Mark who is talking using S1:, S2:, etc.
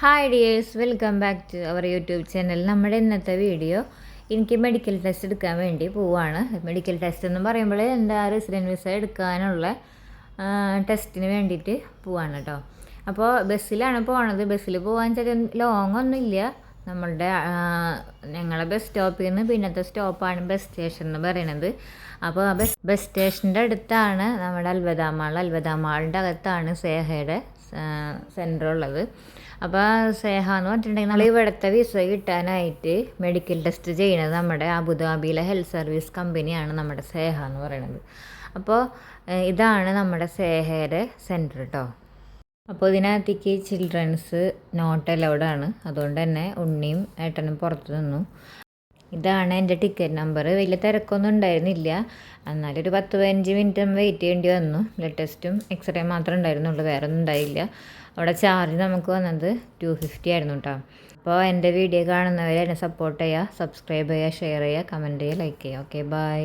S1: Hi dears welcome back to our YouTube channel നമ്മുടെ ഇന്നത്തെ video എനിക്ക് മെഡിക്കൽ ടെസ്റ്റ് എടുക്കാൻ വേണ്ടി പോവാണ്. മെഡിക്കൽ ടെസ്റ്റ് എന്ന് പറയുമ്പോൾ ആ റെസിഡന്റ് വിസ എടുക്കാനുള്ള ടെസ്റ്റിന് വേണ്ടിയിട്ട് പോവാണ് കേട്ടോ അപ്പോൾ ബസ്സിലാണ് പോണത്. ബസ്സിൽ പോകാൻ ചെറിയ ലോങ് ഒന്നുമില്ല. നമ്മളുടെ ഞങ്ങളുടെ ബസ് സ്റ്റോപ്പിൽ നിന്ന് പിന്നത്തെ സ്റ്റോപ്പാണ് ബസ് സ്റ്റേഷൻ എന്ന് പറയുന്നത് അപ്പോൾ ആ ബസ് ബസ് സ്റ്റേഷന്റെ അടുത്താണ് നമ്മുടെ അൽവദാമാൾ അൽവദാമാളിന്റെ അകത്താണ് സേഹയുടെ സെന്റർ ഉള്ളത്. അപ്പോൾ സേഹ എന്ന് പറഞ്ഞിട്ടുണ്ടെങ്കിൽ നമ്മൾ ഇവിടുത്തെ വിസ കിട്ടാനായിട്ട് മെഡിക്കൽ ടെസ്റ്റ് ചെയ്യുന്നത് നമ്മുടെ അബുദാബിയിലെ ഹെൽത്ത് സർവീസ് കമ്പനിയാണ് നമ്മുടെ സേഹ എന്ന് പറയുന്നത് അപ്പോൾ ഇതാണ് നമ്മുടെ സേഹയുടെ സെന്റർ കേട്ടോ അപ്പോൾ ഇതിനകത്തേക്ക് ചിൽഡ്രൻസ് നോട്ട് അലൗഡ് ആണ്. അതുകൊണ്ട് തന്നെ ഉണ്ണിയും ഏട്ടനും പുറത്തു നിന്നു. ഇതാണ് എന്റെ ടിക്കറ്റ് നമ്പർ. വലിയ തിരക്കൊന്നും ഉണ്ടായിരുന്നില്ല. എന്നാലും ഒരു പത്ത് പതിനഞ്ച് മിനിറ്റ് വെയിറ്റ് ചെയ്യേണ്ടി വന്നു. ബ്ലഡ് ടെസ്റ്റും എക്സ്റേ മാത്രമേ ഉണ്ടായിരുന്നുള്ളൂ. വേറെ ഒന്നും ഉണ്ടായില്ല. അവിടെ ചാർജ് നമുക്ക് വന്നത് ടു ഫിഫ്റ്റി ആയിരുന്നു കേട്ടോ അപ്പോൾ എന്റെ വീഡിയോ കാണുന്നവരെ എന്നെ സപ്പോർട്ട് ചെയ്യുക സബ്സ്ക്രൈബ് ചെയ്യുക ഷെയർ ചെയ്യുക കമന്റ് ചെയ്യുക ലൈക്ക് ചെയ്യുക ഓക്കെ ബൈ